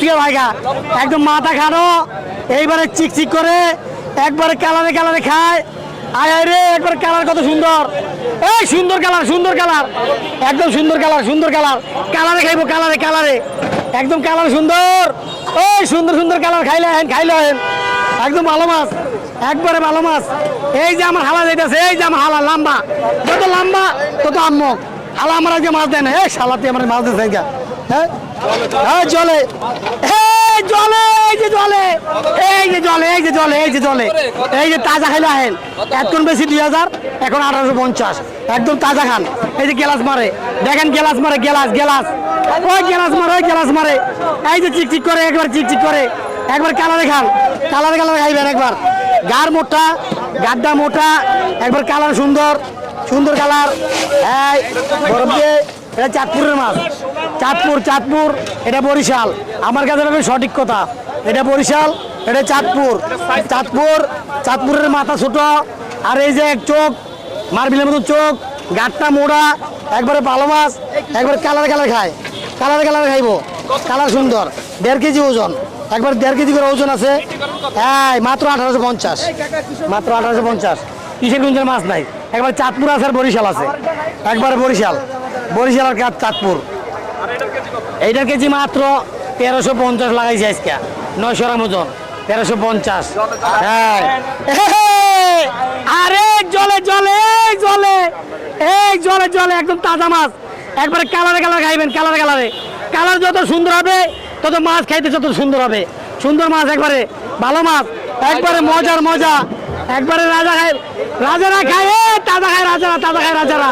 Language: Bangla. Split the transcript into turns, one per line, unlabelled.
থেকে ভাইগা, একদম মাথা খানো এইবারে চিকচিক করে, একবারে কালারে কালারে খায়। আয় আয় রে, একবার কালার কত সুন্দর। এই, সুন্দর কালার সুন্দর কালার। একদম সুন্দর কালার সুন্দর কালার। কালারে খাইবো, কালারে কালারে। একদম কালার সুন্দর। ওই সুন্দর সুন্দর কালার খাইলে হেন খাইলে হেন একদম ভালো মাছ। একবারে ভালো মাছ। এই যে আমার হালা যাইতেছে, এই যে আমার হালা লাম্বা। যত লম্বা, তত আম্মক। হালা আমার আজকে মাছ দেয় না। এই শালাতে আমার মাছ এইগা। হ্যাঁ? হ্যাঁ জলে। জলে, এই যে জলে। এই যে জলে, এই যে জলে, এই যে জলে। এই যে তাজা খাইলে আহেন। এতক্ষণ বেশি দুই হাজার, এখন আঠারোশো পঞ্চাশ। একদম তাজা খান। এই যে গেলাস মারে। দেখেন গেলাস মারে গেলাস গেলাস ওই গেলাস মারে, ওই গেলাস মারে। এই যে চিকচিক করে, একবার চিকচিক করে। একবার কালারে খান। কালারে কালারে খাইবেন একবার। গার মোটা, গাড্ডা মোটা। একবার কালার সুন্দর। সুন্দর কালার। এই, বরফ দিয়ে। এটা চাঁদপুরের মাছ। চাঁদপুর চাঁদপুর, এটা বরিশাল। আমার কাছে সঠিক কথা। এটা বরিশাল, এটা চাঁদপুর। চাঁদপুর, চাঁদপুরের মাথা ছোট। আর এই যে এক চোখ, মার্বিলের মতো চোখ, গাটটা মোড়া, একবারে ভালো মাছ, একবার কালার কালার খায়। কালার কালার খাইবো। কালার সুন্দর। দেড় কেজি ওজন। একবার দেড় কেজি করে ওজন আছে। হ্যাঁ মাত্র আঠারোশো পঞ্চাশ। মাত্র আঠারোশো পঞ্চাশ। কিশোরগঞ্জের মাছ নাই? একবার চাঁদপুর আছে আর বরিশাল আছে। একবার বরিশাল। বরিশাল আর কাপ চাঁদপুর। এইটার কেজি মাত্র তেরোশো পঞ্চাশ লাগাইছে আজকে। নয়শো গ্রাম ওজন, তেরোশো পঞ্চাস হ্যাঁ। আরে, জলে জলে জলে, এই জলে জলে, একদম তাজা মাছ। একবারে কালারে, কালার খাইবেন, কালারে কালারে। কালার যত সুন্দর হবে, তত মাছ খাইতে যত সুন্দর হবে। সুন্দর মাছ একবারে, ভালো মাছ। একবারে মজার মজা। একবারে রাজা খায় রাজারা খায় তাজা খায় রাজারা, তাজা খায় রাজারা।